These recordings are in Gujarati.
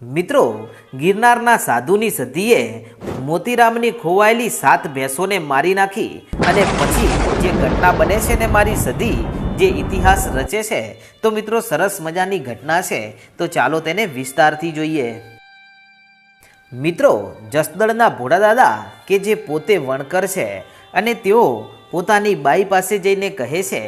મિત્રો, ગિરનારના સાધુની સધીએ મોતીરામની ખોવાયેલી સાત ભેંસોને મારી નાખી અને પછી જે ઘટના બને છે ને મારી સધી જે ઇતિહાસ રચે છે, તો મિત્રો સરસ મજાની ઘટના છે, તો ચાલો તેને વિસ્તારથી જોઈએ. મિત્રો જસદળના ભોળા દાદા કે જે પોતે વણકર છે અને તેઓ પોતાની બાઈ પાસે જઈને કહે છે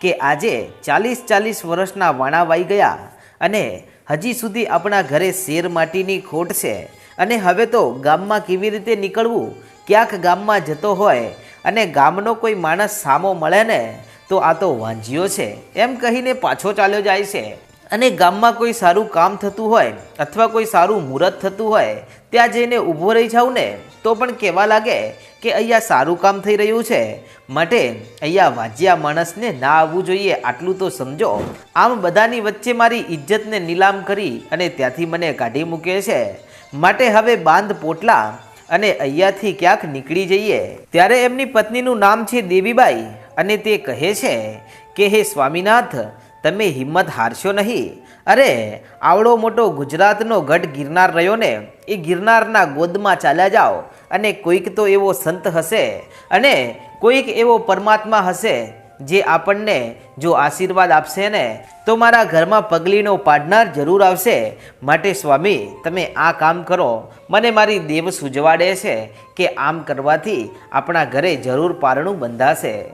કે આજે ચાલીસ ચાલીસ વર્ષના વાણા વાઈ ગયા અને હજી સુધી આપણા ઘરે શેર માટીની ખોટ છે. અને હવે તો ગામમાં કેવી રીતે નીકળવું? ક્યાંક ગામમાં જતો હોય અને ગામનો કોઈ માણસ સામો મળે ને, તો આ તો વાંજીઓ છે. એમ કહીને પાછો ચાલ્યો જાય છે. અને ગામમાં કોઈ સારું કામ થતું હોય અથવા કોઈ સારું મુહૂર્ત થતું હોય, ત્યાં જઈને ઊભો રહી જાઉં ને, તો પણ કહેવા લાગે કે અહીંયા સારું કામ થઈ રહ્યું છે? માટે અહીંયા વાજ્યા માણસને ના આવવું જોઈએ, આટલું તો સમજો. આમ બધાની વચ્ચે મારી ઇજ્જતને નીલામ કરી અને ત્યાંથી મને કાઢી મૂકે છે. માટે હવે બાંધ પોટલા અને અહીંયાથી ક્યાંક નીકળી જઈએ. ત્યારે એમની પત્નીનું નામ છે દેવીબાઈ અને તે કહે છે કે, હે સ્વામીનાથ, તમે હિંમત હારશો નહીં. અરે, આવડો મોટો ગુજરાતનો ગઢ ગિરનાર રહ્યો ને, એ ગિરનારના ગોદમાં ચાલ્યા જાઓ. અને કોઈક તો એવો સંત હશે અને કોઈક એવો પરમાત્મા હશે જે આપણને જો આશીર્વાદ આપશે ને, તો મારા ઘરમાં પગલીનો પાડનાર જરૂર આવશે. માટે સ્વામી, તમે આ કામ કરો. મને મારી દેવ સૂજવાડે છે કે આમ કરવાથી આપણા ઘરે જરૂર પારણું બંધાશે.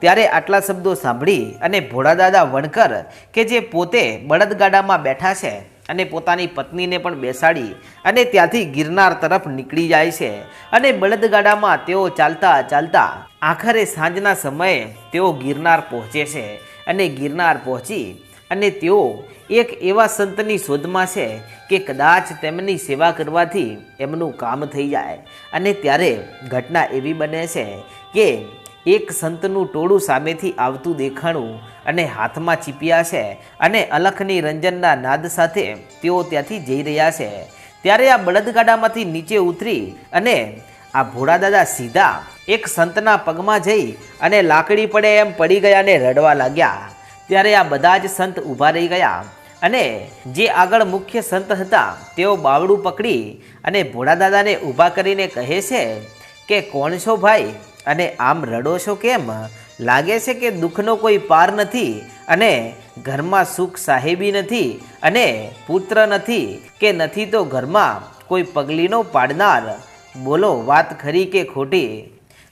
ત્યારે આટલા શબ્દો સાંભળી અને ભોળાદાદા વણકર કે જે પોતે બળદગાડામાં બેઠા છે અને પોતાની પત્નીને પણ બેસાડી અને ત્યાંથી ગિરનાર તરફ નીકળી જાય છે. અને બળદગાડામાં તેઓ ચાલતા ચાલતા આખરે સાંજના સમયે તેઓ ગિરનાર પહોંચે છે. અને ગિરનાર પહોંચી અને તેઓ એક એવા સંતની શોધમાં છે કે કદાચ તેમની સેવા કરવાથી એમનું કામ થઈ જાય. અને ત્યારે ઘટના એવી બને છે કે એક સંતનું ટોળું સામેથી આવતું દેખાણું અને હાથમાં ચીપિયા છે અને અલખની રંજનના નાદ સાથે તેઓ ત્યાંથી જઈ રહ્યા છે. ત્યારે આ બળદગાડામાંથી નીચે ઉતરી અને આ ભોળાદાદા સીધા એક સંતના પગમાં જઈ અને લાકડી પડે એમ પડી ગયા અને રડવા લાગ્યા. ત્યારે આ બધા જ સંત ઊભા રહી ગયા અને જે આગળ મુખ્ય સંત હતા તેઓ બાવડું પકડી અને ભોળાદાદાને ઊભા કરીને કહે છે કે, કોણ છો ભાઈ? અને આમ રડો છો કેમ? લાગે છે કે દુઃખનો કોઈ પાર નથી અને ઘરમાં સુખ સાહેબી નથી અને પુત્ર નથી કે નથી તો ઘરમાં કોઈ પગલીનો પાડનાર? બોલો વાત ખરી કે ખોટી?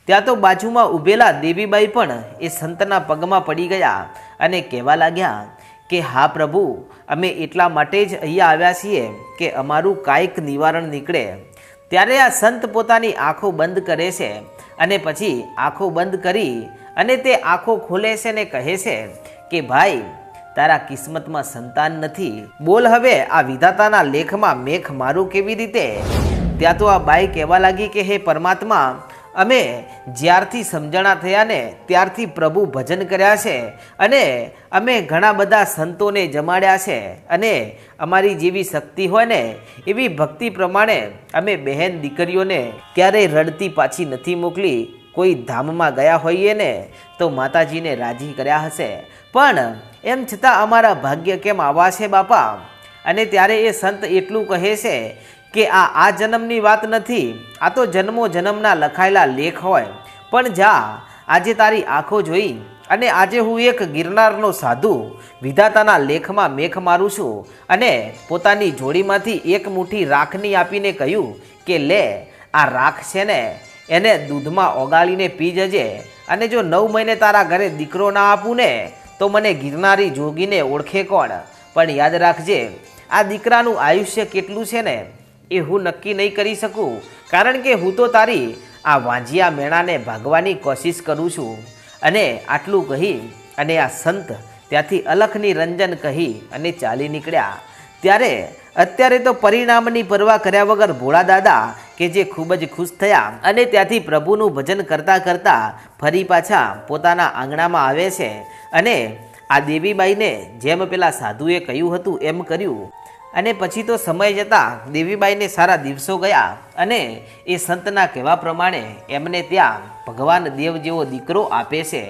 ત્યાં તો બાજુમાં ઊભેલા દેવીબાઈ પણ એ સંતના પગમાં પડી ગયા અને કહેવા લાગ્યા કે, હા પ્રભુ, અમે એટલા માટે જ અહીંયા આવ્યા છીએ કે અમારું કાંઈક નિવારણ નીકળે. ત્યારે આ સંત પોતાની આંખો બંધ કરે છે અને પછી આંખો બંધ કરી અને તે આંખો ખોલે છે ને કહે છે કે, ભાઈ, તારા કિસ્મતમાં સંતાન નથી. બોલ હવે, આ વિધાતાના લેખમાં મેખ મારું કેવી રીતે? ત્યાં તો આ બાઈ કહેવા લાગી કે, હે પરમાત્મા, અમે જ્યારથી સમજણા થયા ને ત્યારથી પ્રભુ ભજન કર્યા છે અને અમે ઘણા બધા સંતોને જમાડ્યા છે અને અમારી જેવી શક્તિ હોય ને એવી ભક્તિ પ્રમાણે અમે બહેન દીકરીઓને ક્યારેય રડતી પાછી નથી મોકલી. કોઈ ધામમાં ગયા હોઈએ ને, તો માતાજીને રાજી કર્યા હશે. પણ એમ છતાં અમારા ભાગ્ય કેમ આવા છે બાપા? અને ત્યારે એ સંત એટલું કહે છે કે આ આ જન્મની વાત નથી, આ તો જન્મો જન્મના લખાયેલા લેખ હોય. પણ જા, આજે તારી આંખો જોઈ અને આજે હું એક ગિરનારનો સાધુ વિધાતાના લેખમાં મેખ મારું છું અને પોતાની જોડીમાંથી એક મુઠ્ઠી રાખની આપીને કહ્યું કે લે, આ રાખ છે ને. એને દૂધમાં ઓગાળીને પી જજે. અને જો નવ મહિને તારા ઘરે દીકરો ના આપું ને, તો મને ગિરનારી જોગીને ઓળખે કોણ? પણ યાદ રાખજે, આ દીકરાનું આયુષ્ય કેટલું છે ને, એ હું નક્કી નહીં કરી શકું. કારણ કે હું તો તારી આ વાંજિયા મેણાને ભાગવાની કોશિશ કરું છું. અને આટલું કહી અને આ સંત ત્યાંથી અલખની રંજન કહી અને ચાલી નીકળ્યા. ત્યારે અત્યારે તો પરિણામની પરવા કર્યા વગર ભોળા દાદા કે જે ખૂબ જ ખુશ થયા અને ત્યાંથી પ્રભુનું ભજન કરતાં કરતાં ફરી પાછા પોતાના આંગણામાં આવે છે. અને આ દેવીબાઈને જેમ પેલા સાધુએ કહ્યું હતું એમ કર્યું. અને પછી તો સમય જતાં દેવીબાઈને સારા દિવસો ગયા અને એ સંતના કહેવા પ્રમાણે એમને ત્યાં ભગવાન દેવ જેવો દીકરો આપે છે.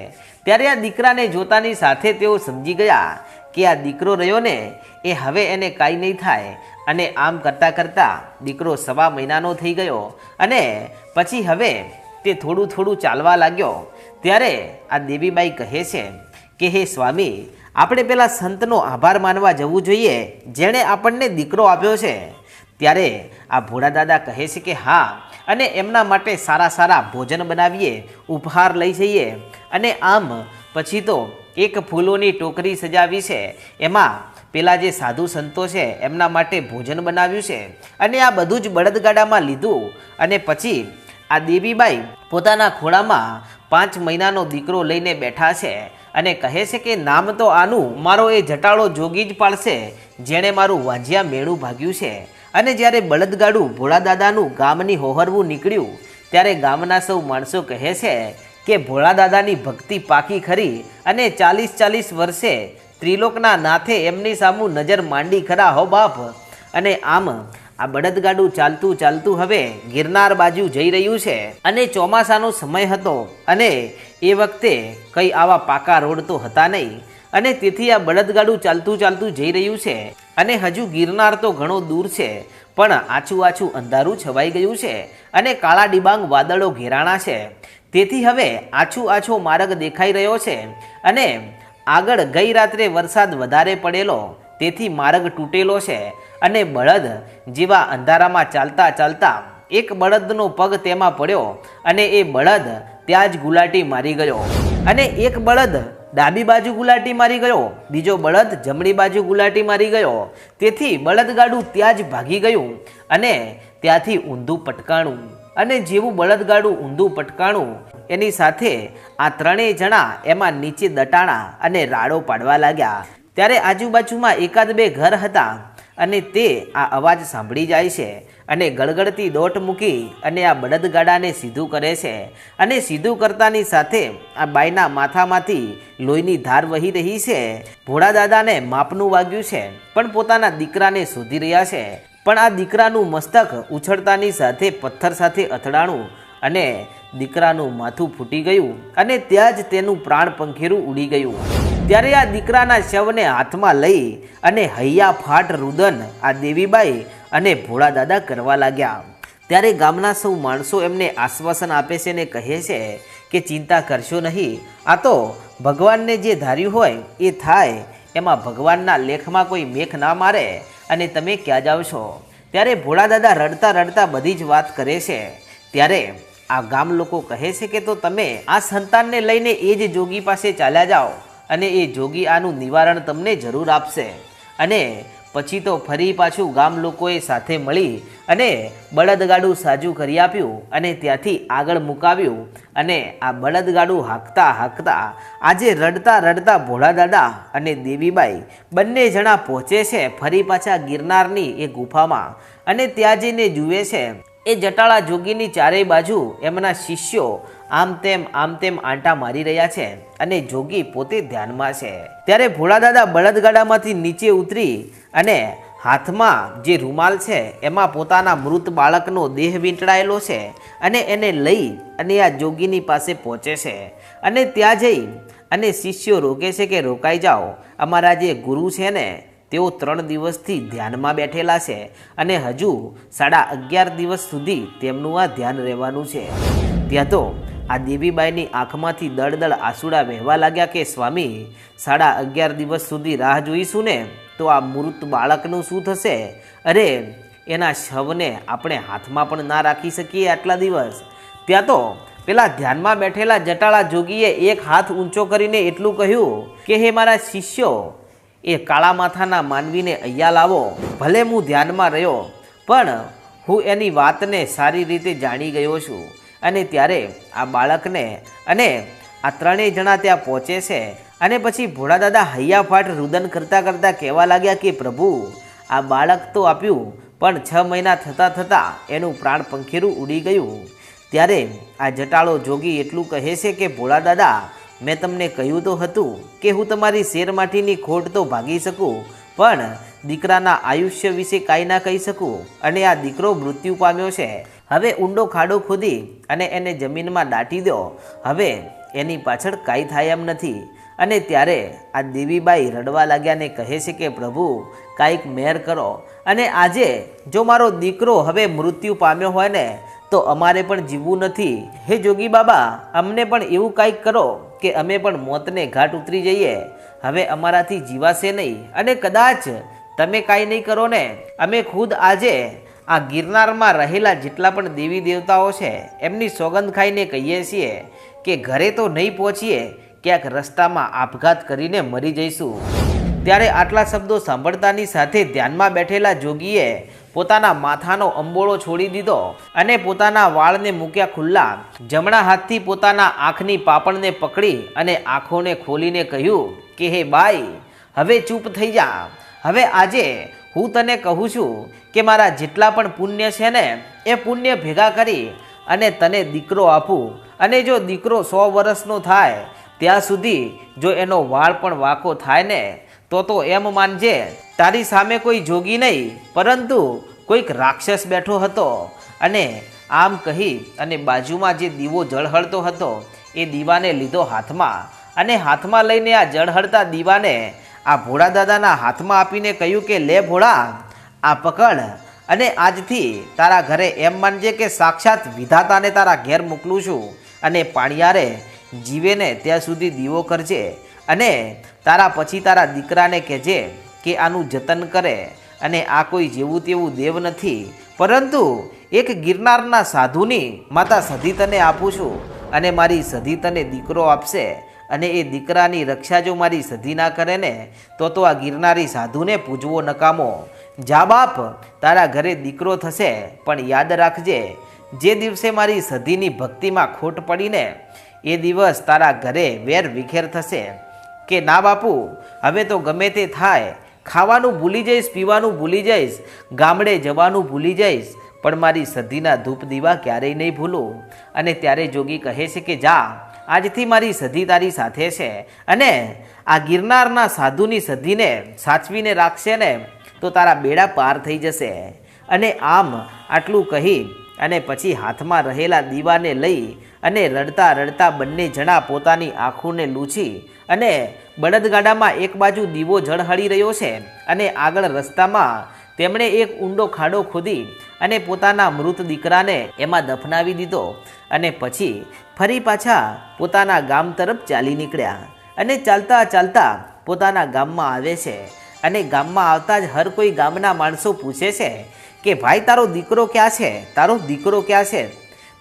ત્યારે આ દીકરાને જોતાની સાથે તેઓ સમજી ગયા કે આ દીકરો રહ્યો ને, એ હવે એને કાંઈ નહીં થાય. અને આમ કરતાં કરતાં દીકરો સવા મહિનાનો થઈ ગયો અને પછી હવે તે થોડું થોડું ચાલવા લાગ્યો. ત્યારે આ દેવીબાઈ કહે છે કે, હે સ્વામી, આપણે પેલા સંતનો આભાર માનવા જવું જોઈએ, જેણે આપણને દીકરો આપ્યો છે. ત્યારે આ ભોળા દાદા કહે છે કે, હા, અને એમના માટે સારા સારા ભોજન બનાવીએ, ઉપહાર લઈ જઈએ. અને આમ પછી તો એક ફૂલોની ટોકરી સજાવી છે. એમાં પેલા જે સાધુ સંતો છે, એમના માટે ભોજન બનાવ્યું છે. અને આ બધું જ બળદગાડામાં લીધું. અને પછી આ દેવીબાઈ પોતાના ખોળામાં પાંચ મહિનાનો દીકરો લઈને બેઠા છે અને કહે છે કે, નામ તો આનું, મારો એ જટાળો જોગી જ પાડશે, જેણે મારું વાંજિયા મેળું ભાગ્યું છે. અને જ્યારે બળદગાડું ભોળા દાદાનું ગામની હોહરવું નીકળ્યું, ત્યારે ગામના સૌ માણસો કહે છે કે ભોળા દાદાની ભક્તિ પાકી ખરી અને ચાલીસ ચાલીસ વર્ષે ત્રિલોકના નાથે એમની સામું નજર માંડી ખરા હો બાપ. અને આમ આ બળદગાડું ચાલતું ચાલતું હવે ગિરનાર બાજુ જઈ રહ્યું છે. અને ચોમાસાનો સમય હતો અને એ વખતે કંઈ આવા પાકા રોડ તો હતા નહીં. અને તેથી આ બળદગાડું ચાલતું ચાલતું જઈ રહ્યું છે. અને હજુ ગિરનાર તો ઘણો દૂર છે, પણ આછું આછું અંધારું છવાઈ ગયું છે. અને કાળા ડિબાંગ વાદળો ઘેરાણા છે. તેથી હવે આછું આછો માર્ગ દેખાઈ રહ્યો છે અને આગળ ગઈ રાત્રે વરસાદ વધારે પડેલો, તેથી માર્ગ તૂટેલો છે અને બળદ જેવા અંધારામાં ચાલતા ચાલતા એક બળદનો પગ તેમાં પડ્યો અને એ બળદ ત્યાં જ ગુલાટી મારી ગયો. અને એક બળદ ડાબી બાજુ ગુલાટી મારી ગયો, બીજો બળદ જમણી બાજુ ગુલાટી મારી ગયો. તેથી બળદગાડું ત્યાં જ ભાગી ગયું અને ત્યાંથી ઊંધું પટકાણું અને જેવું બળદગાડું ઊંધું પટકાણું, એની સાથે આ ત્રણેય જણા એમાં નીચે દટાણા અને રાડો પાડવા લાગ્યા. ત્યારે આજુબાજુમાં એકાદ બે ઘર હતા અને તે આ અવાજ સાંભળી જાય છે અને ગળગળતી દોટ મૂકી અને આ બળદગાડાને સીધું કરે છે અને સીધું કરતાની સાથે આ બાઈના માથામાંથી લોહીની ધાર વહી રહી છે. ભોળા દાદાને માપનું વાગ્યું છે, પણ પોતાના દીકરાને શોધી રહ્યા છે. પણ આ દીકરાનું મસ્તક ઉછળતાની સાથે પથ્થર સાથે અથડાણું અને દીકરાનું માથું ફૂટી ગયું અને ત્યાં જ તેનું પ્રાણ પંખેરું ઉડી ગયું. ત્યારે આ દીકરાના શવને હાથમાં લઈ અને હૈયા ફાટ રુદન આ દેવીબાઈ અને ભોળા દાદા કરવા લાગ્યા. ત્યારે ગામના સૌ માણસો એમને આશ્વાસન આપે છે ને કહે છે કે ચિંતા કરશો નહીં, આ તો ભગવાનને જે ધાર્યું હોય એ થાય, એમાં ભગવાનના લેખમાં કોઈ મેખ ના મારે. અને તમે ક્યાં જાઓ છો? ત્યારે ભોળા દાદા રડતા રડતા બધી જ વાત કરે છે. ત્યારે આ ગામ લોકો કહે છે કે તો તમે આ સંતાનને લઈને એ જ જોગી પાસે ચાલ્યા જાઓ અને એ જોગી આનું નિવારણ તમને જરૂર આપશે. અને પછી તો ફરી પાછું ગામ લોકોએ સાથે મળી અને બળદગાડું સાજું કરી આપ્યું અને ત્યાંથી આગળ મુકાવ્યું અને આ બળદગાડું હાંકતા હાંકતા આજે રડતા રડતા ભોળા દાદા અને દેવીબાઈ બંને જણા પહોંચે છે ફરી પાછા ગિરનારની એ ગુફામાં અને ત્યાં જઈને જુએ છે એ જટાળા જોગીની ચારેય બાજુ એમના શિષ્યો આમ તેમ આમ તેમ આંટા મારી રહ્યા છે અને જોગી પોતે ધ્યાનમાં છે. ત્યારે ભોળા દાદા બળદગાડામાંથી નીચે ઉતરી અને હાથમાં જે રૂમાલ છે, એમાં પોતાના મૃત બાળકનો દેહ વીંટળાયેલો છે અને એને લઈ અને આ જોગીની પાસે પહોંચે છે. અને ત્યાં જઈ અને શિષ્યો રોકે છે કે, રોકાઈ જાઓ. અમારા જે ગુરુ છે ને, તેઓ ત્રણ દિવસથી ધ્યાનમાં બેઠેલા છે અને હજુ સાડા અગિયાર દિવસ સુધી તેમનું આ ધ્યાન રહેવાનું છે. ત્યાં તો આ દેવીબાઈની આંખમાંથી દળદળ આંસુડા વહેવા લાગ્યા કે, સ્વામી, સાડા અગિયાર દિવસ સુધી રાહ જોઈશું ને? તો આ મૃત બાળકનું શું થશે? અરે, એના શવને આપણે હાથમાં પણ ના રાખી શકીએ આટલા દિવસ. ત્યાં તો પેલા ધ્યાનમાં બેઠેલા જટાળા જોગીએ એક હાથ ઊંચો કરીને એટલું કહ્યું કે, હે મારા શિષ્યો, એ કાળા માથાના માનવીને અહીંયા લાવો. ભલે હું ધ્યાનમાં રહ્યો, પણ હું એની વાતને સારી રીતે જાણી ગયો છું. અને ત્યારે આ બાળકને અને આ ત્રણેય જણા ત્યાં પહોંચે છે. અને પછી ભોળા દાદા હૈયા રુદન કરતાં કરતાં કહેવા લાગ્યા કે, પ્રભુ, આ બાળક તો આપ્યું, પણ છ મહિના થતાં થતાં એનું પ્રાણ પંખીરું ઉડી ગયું. ત્યારે આ જટાળો જોગી એટલું કહે છે કે, ભોળા દાદા, મેં તમને કહ્યું તો હતું કે હું તમારી શેરમાટીની ખોટ તો ભાગી શકું, પણ દીકરાના આયુષ્ય વિશે કાંઈ ના કહી શકું અને આ દીકરો મૃત્યુ પામ્યો છે. હવે ઊંડો ખાડો ખોદી અને એને જમીનમાં દાટી દો. હવે એની પાછળ કાંઈ થાય એમ નથી. અને ત્યારે આ દેવીબાઈ રડવા લાગ્યા ને કહે છે કે, પ્રભુ, કાંઈક મેર કરો. અને આજે જો મારો દીકરો હવે મૃત્યુ પામ્યો હોય ને, તો અમારે પણ જીવવું નથી. હે જોગી બાબા, અમને પણ એવું કાંઈક કરો કે અમે પણ મોતને ઘાટ ઉતરી જઈએ. હવે અમારાથી જીવાશે નહીં. અને કદાચ તમે કાંઈ નહીં કરો ને, અમે ખુદ આજે આ ગિરનારમાં રહેલા જેટલા પણ દેવી દેવતાઓ છે, એમની સોગંદ ખાઈને કહીએ છીએ કે, ઘરે તો નહીં પહોંચીએ ક્યાંક રસ્તામાં આપઘાત કરીને મરી જઈશું. ત્યારે આટલા શબ્દો સાંભળતાની સાથે ધ્યાનમાં બેઠેલા જોગીએ પોતાના માથાનો અંબોળો છોડી દીધો અને પોતાના વાળને મૂક્યા ખુલ્લા. જમણા હાથથી પોતાના આંખની પાપણને પકડી અને આંખોને ખોલીને કહ્યું, કે હે બાઈ, હવે ચૂપ થઈ જા. હવે આજે હું તને કહું છું કે મારા જેટલા પણ પુણ્ય છે ને, એ પુણ્ય ભેગા કરી અને તને દીકરો આપું. અને જો દીકરો સો વર્ષનો થાય ત્યાં સુધી જો એનો વાળ પણ વાંકો થાય ને, તો તો એમ માનજે, તારી સામે કોઈ જોગી નહીં, પરંતુ કોઈક રાક્ષસ બેઠો હતો. અને આમ કહી અને બાજુમાં જે દીવો જળહળતો હતો, એ દીવાને લીધો હાથમાં. અને હાથમાં લઈને આ જળહળતા દીવાને આ ભોળા દાદાના હાથમાં આપીને કહ્યું કે, લે ભોળા, આ પકડ. અને આજથી તારા ઘરે એમ માનજે કે સાક્ષાત વિધાતાને તારા ઘેર મોકલું છું. અને પાણિયારે જીવે ને ત્યાં સુધી દીવો કરજે અને તારા પછી તારા દીકરાને કહેજે કે આનું જતન કરે અને આ કોઈ જેવું તેવું દેવ નથી. પરંતુ એક ગિરનારના સાધુની માતા સધી તને આપું છું અને મારી સધી તને દીકરો આપશે અને એ દીકરાની રક્ષા જો મારી સધી ના કરે ને, તો તો આ ગિરનારી સાધુને પૂજવો નકામો. જા બાપ, તારા ઘરે દીકરો થશે, પણ યાદ રાખજે. જે દિવસે મારી સધીની ભક્તિમાં ખોટ પડીને એ દિવસ તારા ઘરે વેર વિખેર થશે કે ના બાપુ, હવે તો ગમે તે થાય. ખાવાનું ભૂલી જઈશ, પીવાનું ભૂલી જઈશ, ગામડે જવાનું ભૂલી જઈશ. પણ મારી સધીના ધૂપ દીવા ક્યારેય નહીં ભૂલું. અને ત્યારે જોગી કહે છે કે જા, આજથી મારી સધી તારી સાથે છે. અને આ ગિરનારના સાધુની સધીને સાચવીને રાખશે ને, તો તારા બેડા પાર થઈ જશે. અને આમ આટલું કહી અને પછી હાથમાં રહેલા દીવાને લઈ અને રડતા રડતા બંને જણા પોતાની આંખોને લૂછી અને બળદગાડામાં એક બાજુ દીવો ઝળહળી રહ્યો છે અને આગળ રસ્તામાં તેમણે એક ઊંડો ખાડો ખોદી અને પોતાના મૃત દીકરાને એમાં દફનાવી દીધો અને પછી ફરી પાછા પોતાના ગામ તરફ ચાલી નીકળ્યા અને ચાલતા ચાલતા પોતાના ગામમાં આવે છે અને ગામમાં આવતા જ હર કોઈ ગામના માણસો પૂછે છે કે, ભાઈ, તારો દીકરો ક્યાં છે? તારો દીકરો ક્યાં છે?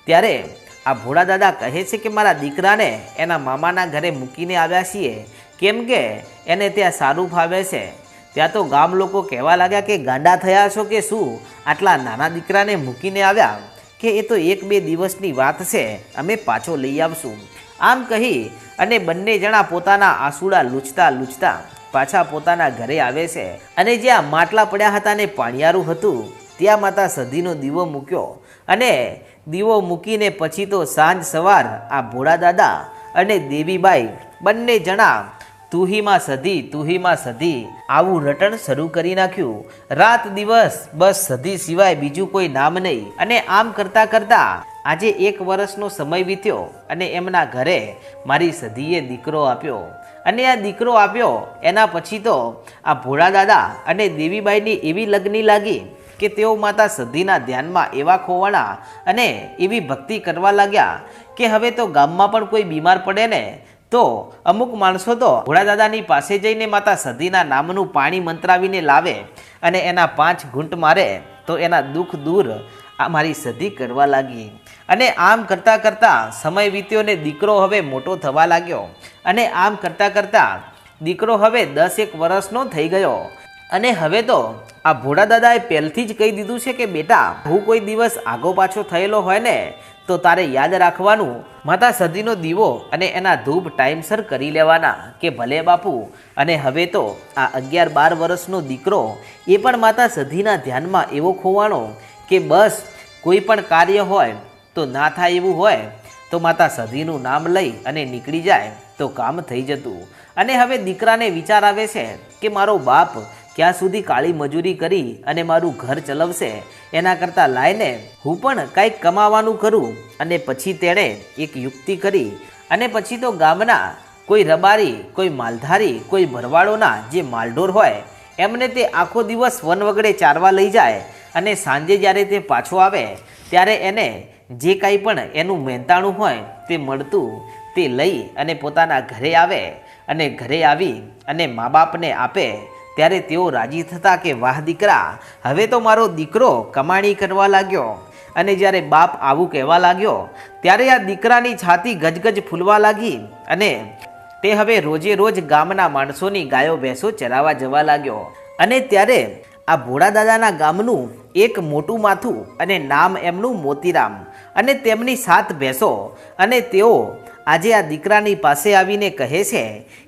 ત્યારે આ ભોળા દાદા કહે છે કે મારા દીકરાને એના મામાના ઘરે મૂકીને આવ્યા છીએ. કેમ કે એને ત્યાં સારું ફાવે છે. ત્યાં તો ગામ લોકો કહેવા લાગ્યા કે ગાંડા થયા છો કે શું? આટલા નાના દીકરાને મૂકીને આવ્યા? કે એ તો એક બે દિવસની વાત છે, અમે પાછો લઈ આવશું. આમ કહી અને બંને જણા પોતાના આંસુડા લૂછતા લૂછતા પાછા પોતાના ઘરે આવે છે. અને જ્યાં માટલા પડ્યા હતા ને પાણિયારું હતું, ત્યાં માતા સધીનો દીવો મૂક્યો. અને દીવો મૂકીને પછી તો સાંજ સવાર આ ભોળા દાદા અને દેવીબાઈ બંને જણા તુહીમાં સધી તુહીમાં સધી આવું રટણ શરૂ કરી નાખ્યું. રાત દિવસ બસ સધી સિવાય બીજું કોઈ નામ નહીં. અને આમ કરતાં કરતાં આજે એક વર્ષનો સમય વીત્યો અને એમના ઘરે મારી સધીએ દીકરો આપ્યો. અને આ દીકરો આપ્યો એના પછી તો આ ભોળા દાદા અને દેવીબાઈની એવી લગ્ની લાગી કે તેઓ માતા સધીના ધ્યાનમાં એવા ખોવાણા અને એવી ભક્તિ કરવા લાગ્યા કે હવે તો ગામમાં પણ કોઈ બીમાર પડે ને, તો અમુક માણસો તો દાદાની પાસે જઈને માતા સધીના નામનું પાણી મંત્રાવીને લાવે અને એના પાંચ ઘૂંટ મારે તો એના દુઃખ દૂર આ મારી સધી કરવા લાગી. અને આમ કરતાં કરતાં સમય વીત્યો ને દીકરો હવે મોટો થવા લાગ્યો. અને આમ કરતાં કરતાં દીકરો હવે દસ એક વર્ષનો થઈ ગયો. અને હવે તો આ ભોળા દાદાએ પહેલથી જ કહી દીધું છે કે, બેટા, હું કોઈ દિવસ આગો પાછો થયેલો હોય ને, તો તારે યાદ રાખવાનું, માતા સદીનો દીવો અને એના ધૂપ ટાઈમસર કરી લેવાના, કે ભલે બાપુ. અને હવે તો આ અગિયાર બાર વર્ષનો દીકરો એ પણ માતા સધીના ધ્યાનમાં એવો ખોવાણો કે, બસ, કોઈ પણ કાર્ય હોય, તો ના થાય એવું હોય, તો માતા સધીનું નામ લઈ અને નીકળી જાય, તો કામ થઈ જતું. અને હવે દીકરાને વિચાર આવે છે કે, મારો બાપ ક્યાં સુધી કાળી મજૂરી કરી અને મારું ઘર ચલાવશે, એના કરતાં લાઈને હું પણ કાંઈક કમાવાનું કરું. અને પછી તેણે એક યુક્તિ કરી, અને પછી તો ગામના કોઈ રબારી, કોઈ માલધારી, કોઈ ભરવાડોના જે માલઢોર હોય, એમને તે આખો દિવસ વન વગડે ચારવા લઈ જાય અને સાંજે જ્યારે તે પાછો આવે, ત્યારે એને જે કાંઈ પણ એનું મહેનતાણું હોય તે મળતું, તે લઈ અને પોતાના ઘરે આવે અને ઘરે આવી અને મા બાપને આપે ત્યારે તેઓ રાજી થતા કે, વાહ, દીકરા, હવે તો મારો દીકરો કમાણી કરવા લાગ્યો. અને જ્યારે બાપ આવું કહેવા લાગ્યો, ત્યારે આ દીકરાની છાતી ગજગજ ફૂલવા લાગી અને તે હવે રોજે રોજ ગામના માણસોની ગાયો, ભેંસો ચરાવવા જવા લાગ્યો. અને ત્યારે આ ભોળા દાદાના ગામનું એક મોટું માથું અને નામ એમનું મોતીરામ અને તેમની સાત ભેંસો અને તેઓ આજે આ દીકરાની પાસે આવીને કહે છે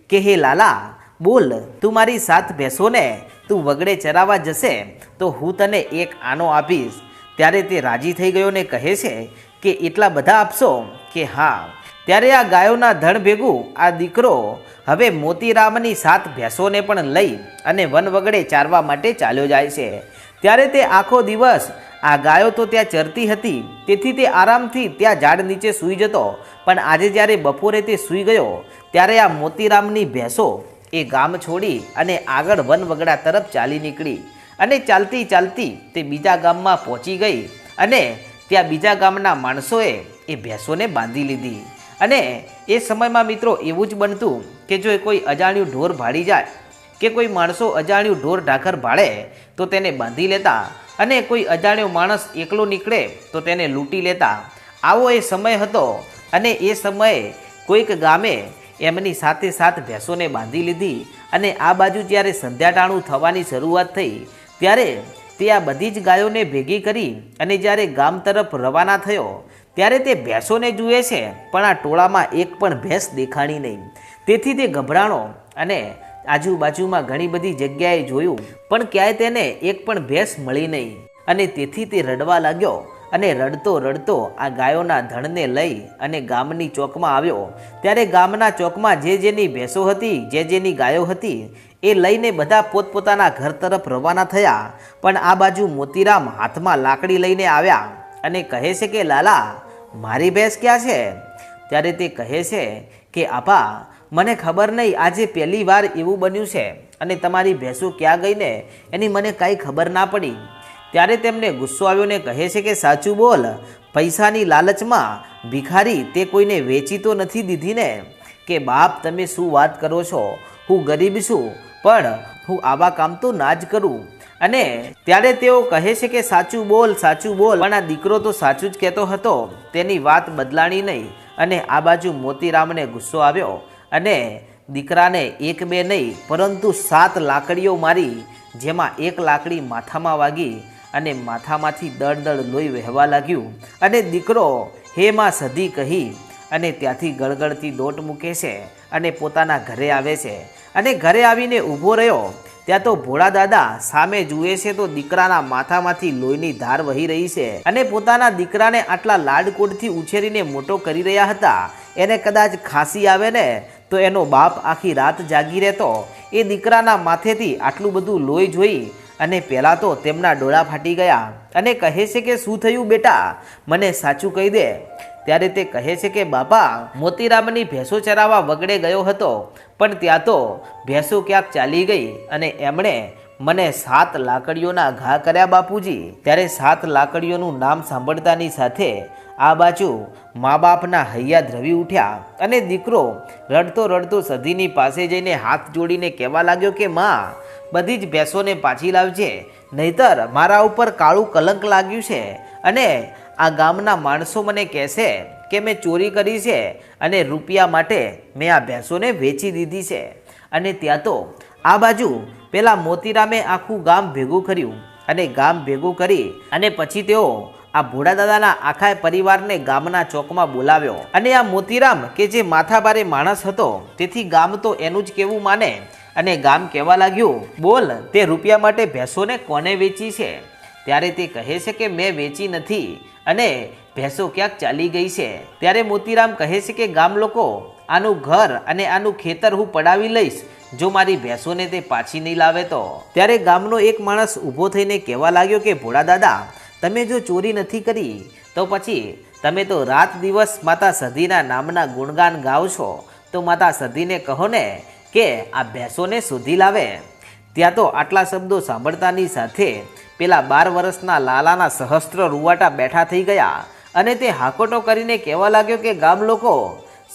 કે, હે લાલા બોલ, તું મારી સાત ભેંસોને તું વગડે ચરાવવા જશે, તો હું તને એક આનો આપીશ. ત્યારે તે રાજી થઈ ગયો ને કહે છે કે એટલા બધા આપશો કે હા. ત્યારે આ ગાયોના ધણ ભેગું આ દીકરો હવે મોતીરામની સાત ભેંસોને પણ લઈ અને વન વગડે ચારવા માટે ચાલ્યો જાય છે. ત્યારે તે આખો દિવસ આ ગાયો તો ત્યાં ચરતી હતી, તેથી તે આરામથી ત્યાં ઝાડ નીચે સૂઈ જતો. પણ આજે જ્યારે બપોરે તે સૂઈ ગયો, ત્યારે આ મોતીરામની ભેંસો એ ગામ છોડી અને આગળ વન વગડા તરફ ચાલી નીકળી. અને ચાલતી ચાલતી તે બીજા ગામમાં પહોંચી ગઈ અને ત્યાં બીજા ગામના માણસોએ એ ભેંસોને બાંધી લીધી. અને એ સમયમાં મિત્રો એવું જ બનતું કે જો કોઈ અજાણ્યું ઢોર ભાડી જાય, કે કોઈ માણસો અજાણ્યું ઢોર ઢાખર ભાડે તો તેને બાંધી લેતા અને કોઈ અજાણ્યો માણસ એકલો નીકળે, તો તેને લૂંટી લેતા. આવો એ સમય હતો અને એ સમયે કોઈક ગામે એમની સાથે સાથ ભેંસોને બાંધી લીધી અને આ બાજુ જ્યારે સંધ્યાટાણું થવાની શરૂઆત થઈ, ત્યારે તે આ બધી જ ગાયોને ભેગી કરી અને જ્યારે ગામ તરફ રવાના થયો, ત્યારે તે ભેંસોને જુએ છે, પણ આ ટોળામાં એક પણ ભેંસ દેખાણી નહીં. તેથી તે ગભરાણો અને આજુબાજુમાં ઘણી બધી જગ્યાએ જોયું, પણ ક્યાંય તેને એક પણ ભેંસ મળી નહીં. અને તેથી તે રડવા લાગ્યો અને રડતો રડતો આ ગાયોના ધણને લઈ અને ગામની ચોકમાં આવ્યો. ત્યારે ગામના ચોકમાં જે જેની ભેંસો હતી, જે જેની ગાયો હતી, એ લઈને બધા પોતપોતાના ઘર તરફ રવાના થયા. પણ આ બાજુ મોતીરામ હાથમાં લાકડી લઈને આવ્યા અને કહે છે કે, લાલા, મારી ભેંસ ક્યાં છે? ત્યારે તે કહે છે કે, આપા, મને ખબર નહીં આજે પહેલી વાર એવું બન્યું છે અને તમારી ભેંસો ક્યાં ગઈ ને? એની મને કાંઈ ખબર ના પડી. ત્યારે તેમને ગુસ્સો આવ્યો ને કહે છે કે, સાચું બોલ, પૈસાની લાલચમાં ભિખારી તે કોઈને વેચી તો નથી દીધી ને કે, બાપ, તમે શું વાત કરો છો? હું ગરીબ છું, પણ હું આવા કામ તો ના જ કરું. અને ત્યારે તેઓ કહે છે કે, સાચું બોલ સાચું બોલ. પણ આ દીકરો તો સાચું જ કહેતો હતો, તેની વાત બદલાણી નહીં. અને આ બાજુ મોતીરામને ગુસ્સો આવ્યો અને દીકરાને એક બે નહીં, પરંતુ સાત લાકડીઓ મારી, જેમાં એક લાકડી માથામાં વાગી અને માથામાંથી દળ દળ લોહી વહેવા લાગ્યું. અને દીકરો, હે માં સધી કહી. અને ત્યાંથી ગળગળતી દોટ મૂકે છે અને પોતાના ઘરે આવે છે. અને ઘરે આવીને ઊભો રહ્યો. ત્યાં તો ભોળા દાદા સામે જુએ છે તો દીકરાના માથામાંથી લોહીની ધાર વહી રહી છે. અને પોતાના દીકરાને આટલા લાડકોડથી ઉછેરીને મોટો કરી રહ્યા હતા. એને કદાચ ખાંસી આવે ને, તો એનો બાપ આખી રાત જાગી રહેતો. એ દીકરાના માથેથી આટલું બધું લોહી જોઈ અને પહેલાં તો તેમના ડોળા ફાટી ગયા અને કહે છે કે, શું થયું બેટા? મને સાચું કહી દે. ત્યારે તે કહે છે કે, બાપા, મોતીરામની ભેંસો ચરાવવા વગડે ગયો હતો, પણ ત્યાં તો ભેંસો ક્યાંક ચાલી ગઈ અને એમણે મને સાત લાકડીઓના ઘા કર્યા બાપુજી. ત્યારે સાત લાકડીઓનું નામ સાંભળતાની સાથે આ બાજુ મા બાપના હૈયા દ્રવી ઉઠ્યા અને દીકરો રડતો રડતો સધીની પાસે જઈને હાથ જોડીને કહેવા લાગ્યો કે, માં, બધી જ ભેંસોને પાછી લાવજે, નહીતર મારા ઉપર કાળું કલંક લાગ્યું છે અને આ ગામના માણસો મને કહેશે કે મેં ચોરી કરી છે અને રૂપિયા માટે મેં આ ભેંસોને વેચી દીધી છે. અને ત્યાં તો આ બાજુ પેલા મોતીરામે આખું ગામ ભેગું કર્યું અને ગામ ભેગું કરી અને પછી તેઓ આ ભોળા દાદાના આખા પરિવારને ગામના ચોકમાં બોલાવ્યો. અને આ મોતીરામ કે જે માથાભારે માણસ હતો, તેથી ગામ તો એનું જ કેવું માને? અને ગામ કહેવા લાગ્યું, બોલ, તે રૂપિયા માટે ભેંસોને કોને વેચી છે? ત્યારે તે કહે છે કે, મેં વેચી નથી. અને, ભેંસો ક્યાંક ચાલી ગઈ છે? ત્યારે મોતીરામ કહે છે કે, ગામ લોકો, આનું ઘર અને આનું ખેતર હું પડાવી લઈશ, જો મારી ભેંસોને તે પાછી નહીં લાવે તો. ત્યારે ગામનો એક માણસ ઊભો થઈને કહેવા લાગ્યો કે, ભોળા દાદા તમે જો ચોરી નથી કરી, તો પછી તમે તો રાત દિવસ માતા સધીના નામના ગુણગાન ગાઓ છો. તો માતા સધીને કહો ને કે આ ભેંસોને શોધી લાવે. ત્યાં તો આટલા શબ્દો સાંભળતાની સાથે પેલા બાર વર્ષના લાલાના સહસ્ત્ર રૂવાટા બેઠા થઈ ગયા અને તે હાકોટો કરીને કહેવા લાગ્યો કે, ગામ લોકો,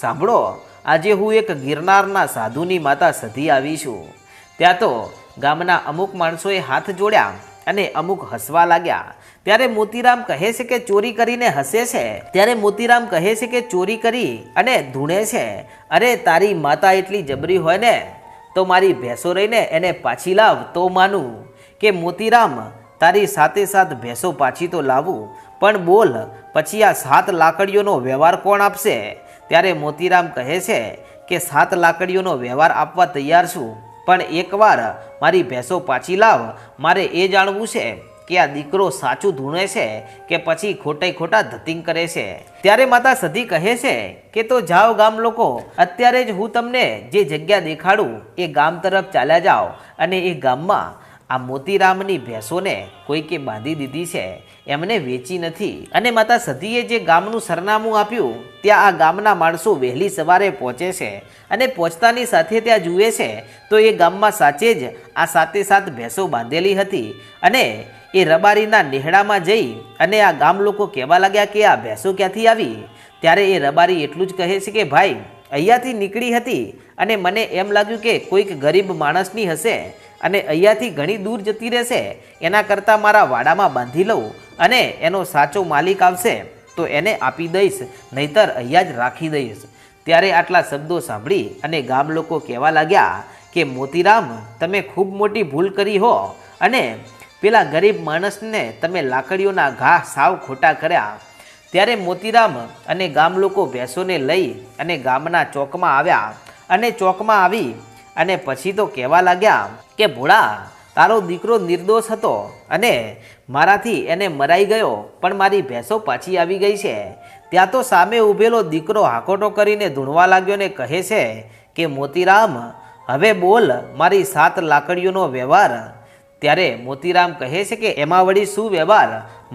સાંભળો, આજે હું એક ગિરનારના સાધુની માતા સધી આવી છું. ત્યાં તો ગામના અમુક માણસોએ હાથ જોડ્યા અને અમુક હસવા લાગ્યા. ત્યારે મોતીરામ કહે છે કે ચોરી કરીને હસે છે. ત્યારે મોતીરામ કહે છે કે ચોરી કરી અને ધૂણે છે. અરે, તારી માતા એટલી જબરી હોય ને, તો મારી ભેંસો રહીને એને પાછી લાવ, તો માનું કે મોતીરામ, તારી સાથે સાથ ભેંસો પાછી તો લાવું, પણ બોલ, પછી આ સાત લાકડીઓનો વ્યવહાર કોણ આપશે? ત્યારે મોતીરામ કહે છે કે સાત લાકડીઓનો વ્યવહાર આપવા તૈયાર છું, પણ એકવાર મારી ભેંસો પાછી લાવ, મારે એ જાણવું છે. કે આ દીકરો સાચું ધૂણે છે કે પછી ખોટે ખોટા ધતિંગ કરે છે? ત્યારે માતા સધી કહે છે કે તો જાઓ ગામ લોકો, અત્યારે જ હું તમને જે જગ્યા દેખાડું, એ ગામ તરફ ચાલ્યા જાઓ અને એ ગામમાં આ મોતીરામની ભેંસોને કોઈકે બાંધી દીધી છે, એમને વેચી નથી. અને માતા સતીએ જે ગામનું સરનામું આપ્યું, ત્યાં આ ગામના માણસો વહેલી સવારે પહોંચે છે અને પહોંચતાની સાથે ત્યાં જુએ છે, તો એ ગામમાં સાચે જ આ સાતે સાત ભેંસો બાંધેલી હતી અને એ રબારીના નેહડામાં જઈ અને આ ગામ લોકો કહેવા લાગ્યા કે આ ભેંસો ક્યાંથી આવી? ત્યારે એ રબારી એટલું જ કહે છે કે, ભાઈ, અહીંયાથી નીકળી હતી અને મને એમ લાગ્યું કે કોઈક ગરીબ માણસની હશે અને અહીંયાથી ઘણી દૂર જતી રહેશે. એના કરતાં મારા વાડામાં બાંધી લઉં અને એનો સાચો માલિક આવશે તો એને આપી દઈશ, નહીતર અહીંયા જ રાખી દઈશ. ત્યારે આટલા શબ્દો સાંભળી અને ગામ લોકો કહેવા લાગ્યા કે, મોતીરામ, તમે ખૂબ મોટી ભૂલ કરી હો અને પેલા ગરીબ માણસને તમે લાકડીઓના ઘા સાવ ખોટા કર્યા. ત્યારે મોતીરામ અને ગામ લોકો ભેંસોને લઈ અને ગામના ચોકમાં આવ્યા અને ચોકમાં આવી અને પછી તો કહેવા લાગ્યા કે, ભોળા, તારો દીકરો નિર્દોષ હતો અને મારાથી એને મરાઈ ગયો, પણ મારી ભેંસો પાછી આવી ગઈ છે. ત્યાં તો સામે ઊભેલો દીકરો હાકોટો કરીને ધૂણવા લાગ્યો ને કહે છે કે, મોતીરામ, હવે બોલ, મારી સાત લાકડીઓનો વ્યવહાર ત્યારે મોતીરામ કહે છે કે એમાં વળી શું વ્યવહાર?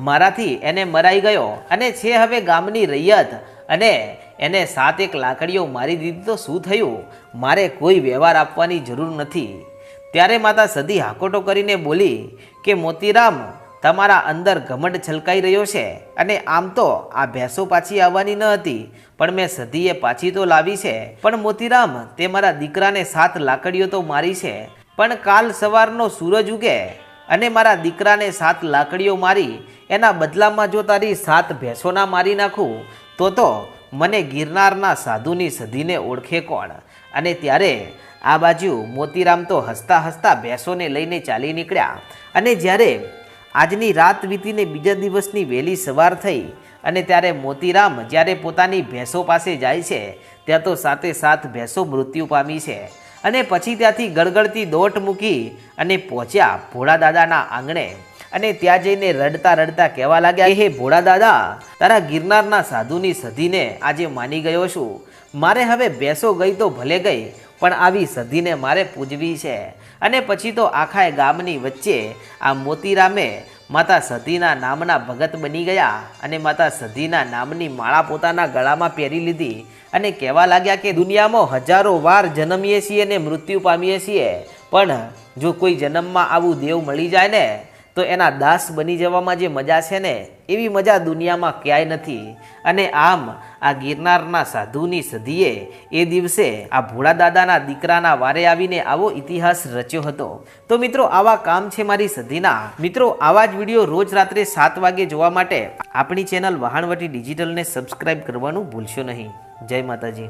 મારાથી એને મરાઈ ગયો અને છે હવે ગામની રૈયત અને એને સાત એક લાકડીઓ મારી દીધી તો શું થયું? મારે કોઈ વ્યવહાર આપવાની જરૂર નથી. ત્યારે માતા સદી હાકોટો કરીને બોલી કે, મોતીરામ, તમારા અંદર ઘમંડ છલકાઈ રહ્યો છે અને આમ તો આ ભેંસો પાછી આવવાની ન હતી, પણ મેં સધીએ પાછી તો લાવી છે. પણ મોતીરામ, તે મારા દીકરાને સાત લાકડીઓ તો મારી છે. પણ કાલ સવારનો સૂરજ ઉગે અને મારા દીકરાને સાત લાકડીઓ મારી, એના બદલામાં જો તારી સાત ભેંસોના મારી નાખું, તો તો મને ગિરનારના સાધુની સધીને ઓળખે કોણ? અને ત્યારે આ બાજુ મોતીરામ તો હસતા હસતા ભેંસોને લઈને ચાલી નીકળ્યા. અને જ્યારે આજની રાત વીતીને બીજા દિવસની વહેલી સવાર થઈ અને ત્યારે મોતીરામ જ્યારે પોતાની ભેંસો પાસે જાય છે, ત્યાં તો સાતે સાત ભેંસો મૃત્યુ પામી છે. અને પછી ત્યાંથી ગળગળતી દોટ મૂકી અને પહોંચ્યા ભોળા દાદાના આંગણે. અને ત્યાં જઈને રડતા રડતા કહેવા લાગ્યા હે ભોળા દાદા તારા ગિરનારના સાધુની સધીને આજે માની ગયો છું. મારે હવે બેસો ગઈ તો ભલે ગઈ, પણ આવી સધીને મારે પૂજવી છે. અને પછી તો આખા ગામની વચ્ચે આ મોતીરામે માતા સધીના નામના ભગત બની ગયા અને માતા સધીના નામની માળા પોતાના ગળામાં પહેરી લીધી અને કહેવા લાગ્યા કે દુનિયામાં હજારો વાર જન્મીએ છીએ અને મૃત્યુ પામીએ છીએ, પણ જો કોઈ જન્મમાં આવું દેવ મળી જાય ને, તો એના દાસ બની જવામાં જે મજા છે ને, એવી મજા દુનિયામાં ક્યાંય નથી. અને આમ આ ગિરનારના સાધુની સદીએ એ દિવસે આ ભોળા દાદાના દીકરાના વારે આવીને આવો ઇતિહાસ રચ્યો હતો. તો મિત્રો, આવા કામ છે મારી સદીના મિત્રો, આવા જ વીડિયો રોજ રાત્રે સાત વાગે જોવા માટે આપણી ચેનલ વહાણવટી ડિજિટલને સબસ્ક્રાઇબ કરવાનું ભૂલશો નહીં. જય માતાજી.